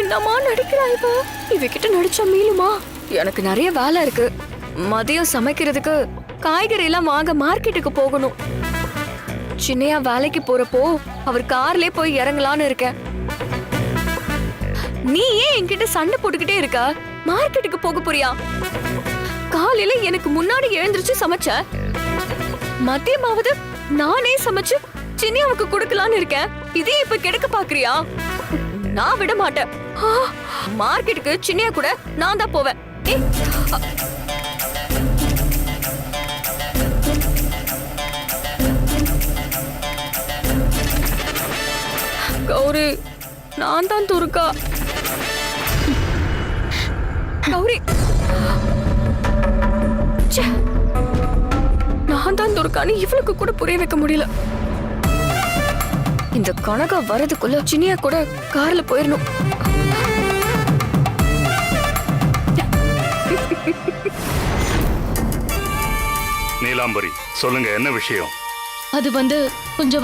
என்னமா நடிக்கிறா இவ இவகிட்ட நடிச்சா மீளுமா? எனக்கு நிறைய வேலை இருக்கு. மதியம் சமைக்கிறதுக்கு காய்கறி எல்லாம் வாங்க மார்க்கெட்டுக்கு போகணும். சின்னையா வேலைக்கு போறப்போ அவர் கார்லயே போய் இறங்கலான்னு இருக்கேன். நீ ஏன் என்கிட்ட சண்டை போட்டுக்கிட்டே இருக்க? மார்க்கெட்டுக்கு போக போறியா? காலையில எனக்கு முன்னாடி எழுந்திருச்சு சமைச்ச. மதியமாவது நானே சமைச்சு சின்னியாவுக்கு கொடுக்கலான்னு இருக்கேன். இதே இப்ப கெடுக்க பாக்குறியா? நான் விட மாட்டேன். மார்க்கெட்டுக்கு சின்னியா கூட நான் தான் போவேன். கௌரி நான் தான் துருக்கா கௌரி. ச்சே. நான் தான் துர்கான்னு இவளுக்கு கூட புரிய வைக்க முடியல. இந்த கனகா வரதுக்குள்ள சின்னியா கூட கார்ல போயிடணும் நீலாம்பரி சொல்லுங்க என்ன விஷயம்? அது வந்து கொஞ்சம்